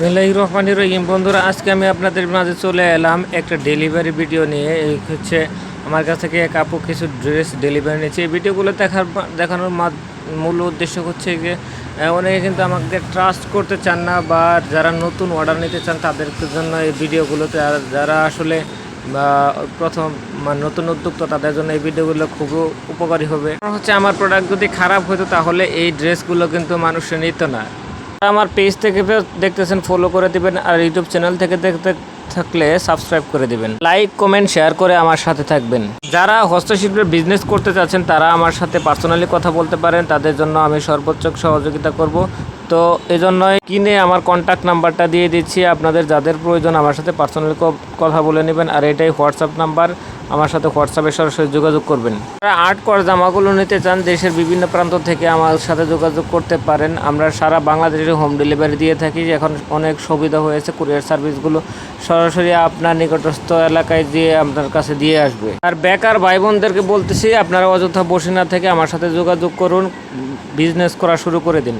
বিসমিল্লাহ রহমানির রহিম। বন্ধুরা, আজকে আমি আপনাদের মাঝে চলে এলাম একটা ডেলিভারি ভিডিও নিয়ে। এই হচ্ছে আমার কাছ থেকে এক আপু কিছু ড্রেস ডেলিভারি নিয়েছে। এই ভিডিওগুলো দেখার দেখানোর মূল উদ্দেশ্য হচ্ছে যে অনেকে কিন্তু আমাকে ট্রাস্ট করতে চান না বা যারা নতুন অর্ডার নিতে চান, তাদের জন্য এই ভিডিওগুলোতে আর যারা আসলে প্রথম মানে নতুন উদ্যোক্তা, তাদের জন্য এই ভিডিওগুলো খুব উপকারী হবে। হচ্ছে আমার প্রোডাক্ট যদি খারাপ হতো তাহলে এই ড্রেসগুলো কিন্তু মানুষ নিত না। আমার পেজ থেকে দেখতেছেন ফলো করে দিবেন আর ইউটিউব চ্যানেল থেকে দেখতে থাকলে সাবস্ক্রাইব করে দেবেন। লাইক কমেন্ট শেয়ার করে আমার সাথে থাকবেন। যারা হস্তশিল্পের বিজনেস করতে চাচ্ছেন, তারা আমার সাথে পার্সোনালি কথা বলতে পারেন। তাদের জন্য আমি সর্বোচ্চ সহযোগিতা করব। তো এই জন্যই কিনে আমার কন্ট্যাক্ট নাম্বারটা দিয়ে দিচ্ছি। আপনাদের যাদের প্রয়োজন আমার সাথে পার্সোনালি কথা বলে নেবেন। আর এটাই হোয়াটসঅ্যাপ নাম্বার আমার সাথে হোয়াটসঅ্যাপে সরাসরি যোগাযোগ করবেন। যারা আর্ট করা জামাগুলো নিতে চান, দেশের বিভিন্ন প্রান্ত থেকে আমার সাথে যোগাযোগ করতে পারেন। আমরা সারা বাংলাদেশে হোম ডেলিভারি দিয়ে থাকি। এখন অনেক সুবিধা হয়েছে কুরিয়ার সার্ভিসগুলো সরাসরি আপনার নিকটস্থ এলাকায় দিয়ে আপনার কাছে দিয়ে আসবে। আর বেকার ভাই বোনদেরকে বলতেছি, আপনারা অযথা বসে না থেকে আমার সাথে যোগাযোগ করুন বিজনেস করা শুরু করে দিন।